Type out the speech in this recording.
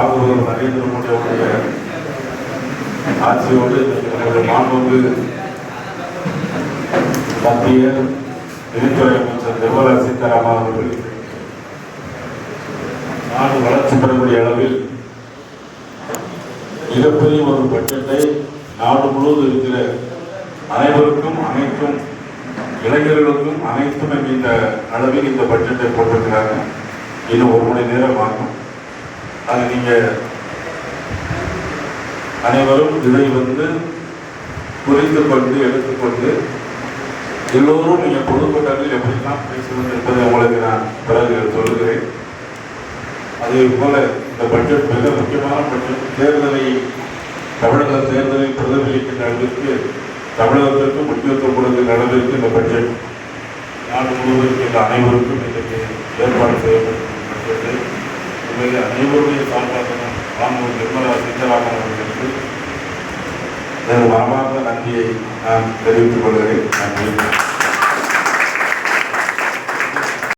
ஆகுவர் நரேந்திர மோடி அவருடைய ஆட்சியோடு இன்னைக்கு நம்முடைய மாண்புமிகு மத்திய நிதித்துறை அமைச்சர் நிர்மலா சீதாராமன் அவர்கள் நாடு வளர்ச்சி பெறக்கூடிய அளவில் மிகப்பெரிய ஒரு பட்ஜெட்டை நாடு முழுவதும் இருக்கிற அனைவருக்கும் அனைத்தும் இளைஞர்களுக்கும் அனைத்தும் இந்த அளவில் இந்த பட்ஜெட்டை போட்டிருக்கிறாங்க. இன்னும் ஒரு மணி நேரம் ஆகும். அது நீங்கள் அனைவரும் இதை வந்து புரிந்து கொண்டு எடுத்துக்கொண்டு எல்லோரும் நீங்கள் பொதுக்கூட்டத்தில் எப்படிலாம் பேசுவது என்பதை உங்களுக்கு நான் பிறகு சொல்கிறேன் அதே போல இந்த பட்ஜெட் மிக முக்கியமான பட்ஜெட் தேர்தலை தமிழக தேர்தலை பிரதிபலிக்கின்ற அளவிற்கு தமிழகத்திற்கு முக்கியத்துவம் கொடுக்கின்ற அளவிற்கு இந்த பட்ஜெட் நாடு முழுவதற்கு இந்த அனைவருக்கும் இன்றைக்கு ஏற்பாடு செய்யப்பட்டிருக்கும் பட்ஜெட்டை அனைவருடைய சார்பாக ராமூர் நிர்மலா சீதாராமன் அவர்களுக்கு எனது மனமார்ந்த நன்றியை நான் தெரிவித்துக் கொள்கிறேன். நன்றி.